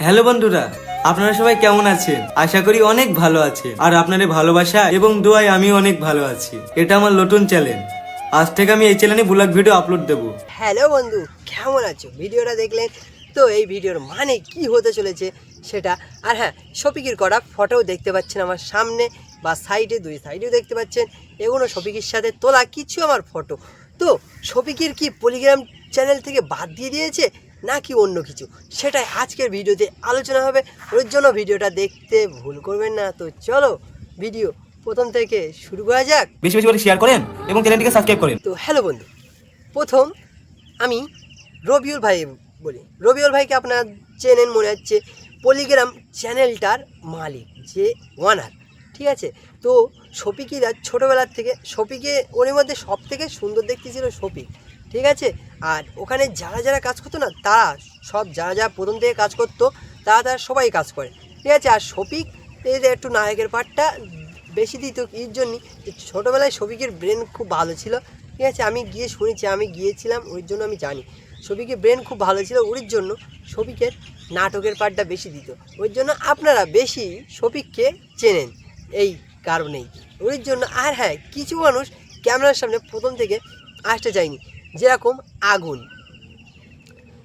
Hello বন্ধুরা, আপনারা সবাই কেমন আছেন? আশা করি অনেক ভালো আছে আর আপনাদের ভালোবাসা এবং দোয়ায় আমি অনেক ভালো আছি। এটা আমার নতুন চ্যানেল আজ থেকে আমি এই চ্যানেলে ব্লগ ভিডিও আপলোড দেবো। হ্যালো বন্ধু, কেমন আছো? ভিডিওটা দেখলেন তো এই ভিডিওর মানে কি হতে চলেছে সেটা। আর হ্যাঁ শফিকির করা ফটোও দেখতে পাচ্ছেন আমার সামনে বা সাইডে দুই সাইডেও দেখতে পাচ্ছেন। এগুলো শফিকির সাথে তোলা কিছু আমার ফটো তো শফিকির কি পলিগ্রাম চ্যানেল থেকে বাদ দিয়ে দিয়েছে? নাকি অন্য কিছু? সেটাই আজকের ভিডিওতে আলোচনা হবে। ওর জন্য ভিডিওটা দেখতে ভুল করবেন না। তো চলো ভিডিও প্রথম থেকে শুরু করা যাক। বেশি বেশি করে শেয়ার করেন এবং চ্যানেলটিকে সাবস্ক্রাইব করেন। তো হ্যালো বন্ধু প্রথম আমি রবিউল ভাই বলি। রবিউল ভাইকে আপনার চেনেন মনে হচ্ছে পলিগ্রাম চ্যানেলটার মালিক যে ওয়ানার ঠিক আছে? তো শফিকিরা ছোটোবেলার থেকে শফিকে ওর মধ্যে সব থেকে সুন্দর দেখতে ছিল শফিক ঠিক আছে? আর ওখানে যারা যারা কাজ করতো না, তারা সব যারা যারা প্রথম থেকে কাজ করতো, তারা তারা সবাই কাজ করে। ঠিক আছে? আর শফিক যে একটু নায়কের পার্টটা বেশি দিত এর জন্য? ছোটোবেলায় শফিকের ব্রেন খুব ভালো ছিল। ঠিক আছে? আমি গিয়ে শুনেছি, আমি গিয়েছিলাম ওই জন্য আমি জানি। শফিকের ব্রেন খুব ভালো ছিল, ওর জন্য শফিকের নাটকের পার্টটা বেশি দিত। ওর জন্য আপনারা বেশি শফিককে চেনেন, এই কারণেই। ওর জন্য, আর হ্যাঁ কিছু মানুষ ক্যামেরার সামনে প্রথম থেকে আসতে চায়নি। যেরকম আগুন।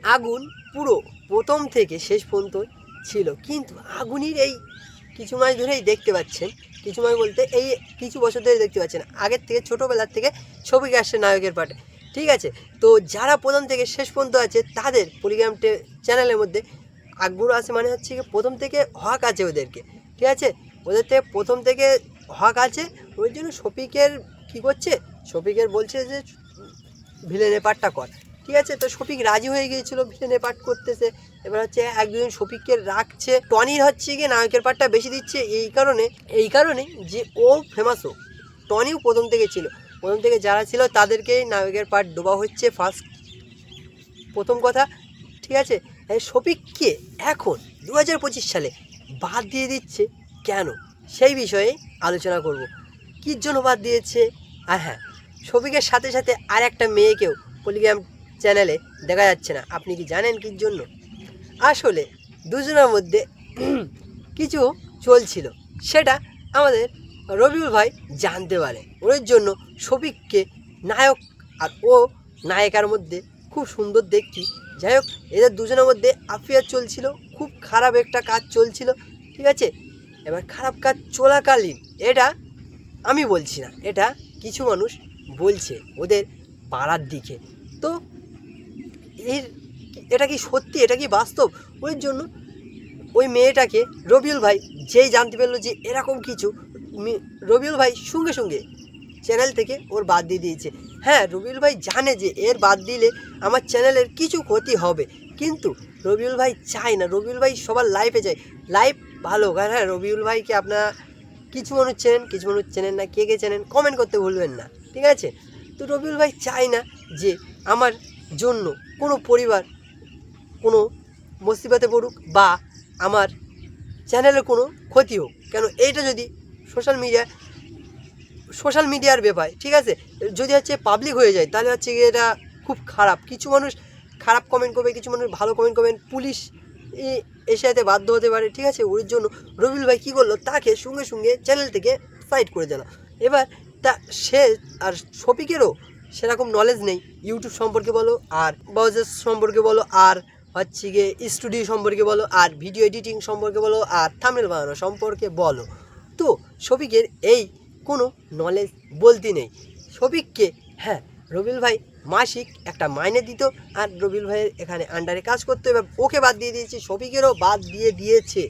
আগুন পুরো প্রথম থেকে শেষ পর্যন্ত ছিল। কিন্তু আগুনের এই কিছু মাস ধরেই দেখতে পাচ্ছেন, কিছু মাস বলতে এই কিছু বছর ধরে দেখতে পাচ্ছেন। আগের থেকে, ছোটোবেলার থেকে ছবিকে আসছে নায়কের পাটে ঠিক আছে? তো যারা প্রথম থেকে শেষ পর্যন্ত আছে, তাদের পলিগ্রাম টে- চ্যানেলের মধ্যে আগ্রহ আছে মানে হচ্ছে কি প্রথম থেকে হক আছে ওদেরকে। ঠিক আছে? ওদের থেকে প্রথম থেকে হক আছে। ওই জন্য শফিকের কী করছে? শফিকের বলছে যে ভিলেনের পার্টটা কর। ঠিক আছে? তো শফিক রাজি হয়ে গিয়েছিল ভিলেনের পার্ট করতেছে। এবার হচ্ছে এক দুজন শফিককে রাখছে। টনির হচ্ছে গিয়ে নায়কের পার্টটা বেশি দিচ্ছে। এই কারণে এই কারণে যে ও ফেমাস হোক টনিও প্রথম থেকে ছিল। প্রথম থেকে যারা ছিল তাদেরকেই নায়কের পার্ট ডোবা হচ্ছে ফার্স্ট প্রথম কথা, ঠিক আছে? শফিককে এখন দু হাজার পঁচিশ সালে বাদ দিয়ে দিচ্ছে কেন? সেই বিষয়ে আলোচনা করব। কির জন্য বাদ দিয়েছে? আর হ্যাঁ শফিকের সাথে সাথে আর একটা মেয়েকেও পলিগ্রাম চ্যানেলে দেখা যাচ্ছে না। আপনি কি জানেন কির জন্য? আসলে দুজনের মধ্যে কিছু চলছিল। সেটা আমাদের রবিউল ভাই জানতে পারে। ওর জন্য শফিককে নায়ক আর ও নায়িকার মধ্যে খুব সুন্দর দেখছি। যাই হোক, এদের দুজনের মধ্যে আফিয়ার চলছিল, খুব খারাপ একটা কাজ চলছিল, ঠিক আছে? এবার খারাপ কাজ চলাকালীন, এটা আমি বলছি না। এটা কিছু মানুষ বলছে ওদের পাড়ার দিকে। তো এর এটা কি সত্যি? এটা কি বাস্তব? ওই জন্য ওই মেয়েটাকে রবিউল ভাই যেই জানতে পারল যে এরকম কিছু রবিউল ভাই সঙ্গে সঙ্গে চ্যানেল থেকে ওর বাদ দিয়ে দিয়েছে। হ্যাঁ রবিউল ভাই জানে যে এর বাদ দিলে আমার চ্যানেলের কিছু ক্ষতি হবে, কিন্তু রবিউল ভাই চায় না। রবিউল ভাই সবার লাইফে যায়। লাইফ ভালো। কারণ হ্যাঁ রবিউল ভাইকে আপনারা কিছু মানুষ চেনেন, কিছু মানুষ চেনেন না। কে কে চেনেন কমেন্ট করতে ভুলবেন না। ঠিক আছে? তো রবিউল ভাই চায় না যে আমার জন্য কোনো পরিবার কোনো মুসিবতে পড়ুক বা আমার চ্যানেলের কোনো ক্ষতি হোক। কেন এইটা যদি সোশ্যাল মিডিয়া সোশ্যাল মিডিয়ার ব্যাপার, ঠিক আছে? যদি হচ্ছে পাবলিক হয়ে যায়, তাহলে হচ্ছে এটা খুব খারাপ। কিছু মানুষ খারাপ কমেন্ট করবে, কিছু মানুষ ভালো কমেন্ট করবেন পুলিশ এসে বাধ্য হতে পারে, ঠিক আছে? ওর জন্য রবিউল ভাই কী করল? তাকে সঙ্গে সঙ্গে চ্যানেল থেকে সাইড করে দিল। এবার তা সে আর শফিকেরও সেরকম নলেজ নেই। ইউটিউব সম্পর্কে বলো আর ব্রাউজার সম্পর্কে বলো আর হচ্ছে গিয়ে স্টুডিও সম্পর্কে বলো আর ভিডিও এডিটিং সম্পর্কে বলো আর থামেল বানানো সম্পর্কে বলো। তো শফিকের এই কোনো নলেজ বলতে নেই। শফিককে হ্যাঁ রবিল ভাই মাসিক একটা মাইনে দিত আর রবিল ভাইয়ের এখানে আন্ডারে কাজ করতো এবার ওকে বাদ দিয়ে দিয়েছে, শফিকেরও বাদ দিয়ে দিয়েছে।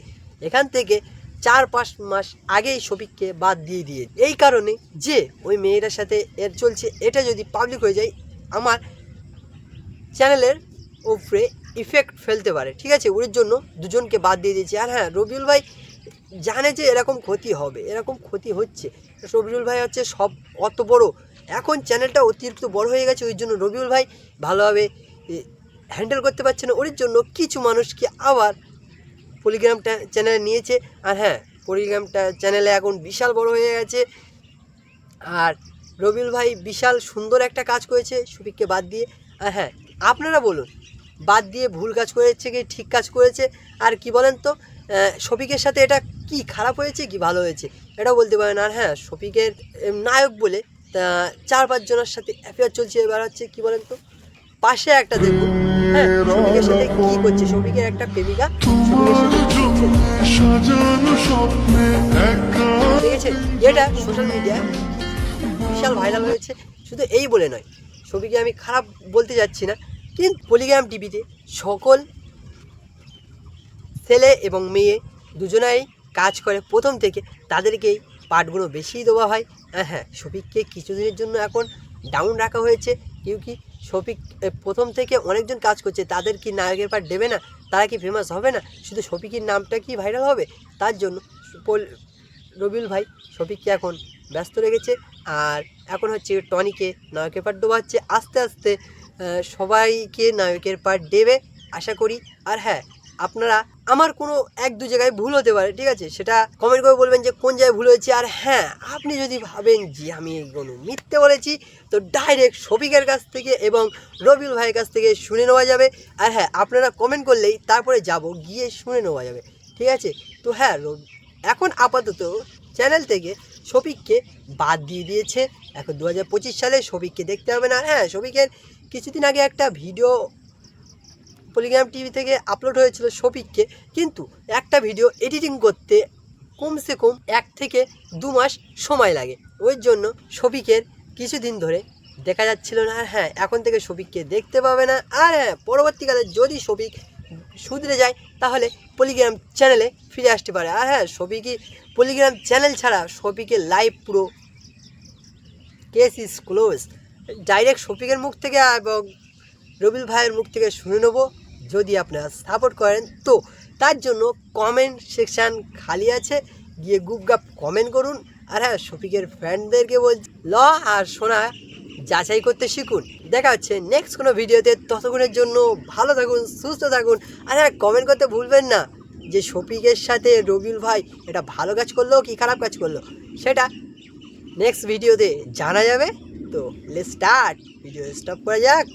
এখান থেকে চার পাঁচ মাস আগেই শফিককে বাদ দিয়ে দিয়ে এই কারণে যে ওই মেয়েটার সাথে এর চলছে, এটা যদি পাবলিক হয়ে যায়, আমার চ্যানেলের উপরে ইফেক্ট ফেলতে পারে। ঠিক আছে? ওর জন্য দুজনকে বাদ দিয়ে দিয়েছে। আর হ্যাঁ রবিউল ভাই জানে যে এরকম ক্ষতি হবে, এরকম ক্ষতি হচ্ছে। রবিউল ভাই হচ্ছে সব অত বড়। এখন চ্যানেলটা অতিরিক্ত বড় হয়ে গেছে, ওই জন্য রবিউল ভাই ভালোভাবে হ্যান্ডেল করতে পারছে না। ওর জন্য কিছু মানুষকে আবার পলিগ্রামটা চ্যানেলে নিয়েছে। আর হ্যাঁ পলিগ্রামটা চ্যানেলে এখন বিশাল বড় হয়ে গেছে। আর রবিউল ভাই বিশাল সুন্দর একটা কাজ করেছে শফিককে বাদ দিয়ে। আর হ্যাঁ আপনারা বলুন, বাদ দিয়ে ভুল কাজ করেছে কি, ঠিক কাজ করেছে? আর কি বলেন তো শফিকের সাথে এটা কি খারাপ হয়েছে কি ভালো হয়েছে? এটাও বলতে পারেন। আর হ্যাঁ শফিকের নায়ক বলে চার পাঁচজনের সাথে অ্যাফেয়ার চলছে, এবার হচ্ছে কি বলেন তো? পাশে একটা দেখুন। হ্যাঁ সাথে কি করছে? একটা প্রেমিকা সাথে সোশ্যাল মিডিয়ায় বিশাল ভাইরাল হয়েছে। শুধু এই বলে নয় ছবিকে আমি খারাপ বলতে যাচ্ছি না কিন্তু পলিগ্রাম টিভিতে সকল ছেলে এবং মেয়ে দুজনাই কাজ করে। প্রথম থেকে তাদেরকেই পার্টগুলো বেশিই দেওয়া হয়। হ্যাঁ হ্যাঁ শফিককে কিছুদিনের জন্য এখন ডাউন রাখা হয়েছে। কেউ কি শফিক প্রথম থেকে অনেকজন কাজ করছে, তাদের কি নায়কের পার দেবে না? তারা কি ফেমাস হবে না? শুধু শফিকের নামটা কি ভাইরাল হবে? তার জন্য রবিল রবিউল ভাই, শফিককে এখন ব্যস্ত রেখেছে। আর এখন হচ্ছে টনিকে নায়কের পার দেওয়া হচ্ছে আস্তে আস্তে সবাইকে নায়কের পার দেবে, আশা করি। আর হ্যাঁ আপনারা আমার কোনো এক দু জায়গায় ভুল হতে পারে, ঠিক আছে? সেটা কমেন্ট করে বলবেন যে কোন জায়গায় ভুল হয়েছে। আর হ্যাঁ আপনি যদি ভাবেন যে আমি কোনো মিথ্যে বলেছি, তো ডাইরেক্ট শফিকের কাছ থেকে এবং রবিউল ভাইয়ের কাছ থেকে শুনে নেওয়া যাবে। আর হ্যাঁ আপনারা কমেন্ট করলেই তারপরে যাব, গিয়ে শুনে নেওয়া যাবে, ঠিক আছে? তো হ্যাঁ এখন আপাতত চ্যানেল থেকে শফিককে বাদ দিয়ে দিয়েছে। এখন দু হাজার পঁচিশ সালে শফিককে দেখতে হবে না। হ্যাঁ শফিকের কিছুদিন আগে একটা ভিডিও পলিগ্রাম টিভি থেকে আপলোড হয়েছিল শফিককে কিন্তু একটা ভিডিও এডিটিং করতে কমসে কম এক থেকে দু মাস সময় লাগে। ওই জন্য শফিকের কিছুদিন ধরে দেখা যাচ্ছিল না। আর হ্যাঁ এখন থেকে শফিককে দেখতে পাবে না। আর হ্যাঁ পরবর্তীকালে যদি শফিক শুধরে যায়, তাহলে পলিগ্রাম চ্যানেলে ফিরে আসতে পারে। আর হ্যাঁ শফিকই পলিগ্রাম চ্যানেল ছাড়া শফিকের লাইভ পুরো কেস ইজ ক্লোজ ডাইরেক্ট শফিকের মুখ থেকে এবং রবিল ভাইয়ের মুখ থেকে শুনে নেব। যদি আপনারা সাপোর্ট করেন, তো তার জন্য কমেন্ট সেকশান খালি আছে, গিয়ে গুপগাপ কমেন্ট করুন। আর হ্যাঁ শফিকের ফ্যানদেরকে বলছি ল আর শোনা যাচাই করতে শিখুন। দেখা হচ্ছে নেক্সট কোনো ভিডিওতে, ততক্ষণের জন্য ভালো থাকুন, সুস্থ থাকুন। আর হ্যাঁ কমেন্ট করতে ভুলবেন না যে শফিকের সাথে রবিউল ভাই এটা ভালো কাজ করল কি খারাপ কাজ করল? সেটা নেক্সট ভিডিওতে জানা যাবে। তো লেট স্টার্ট ভিডিও স্টপ করা যাক।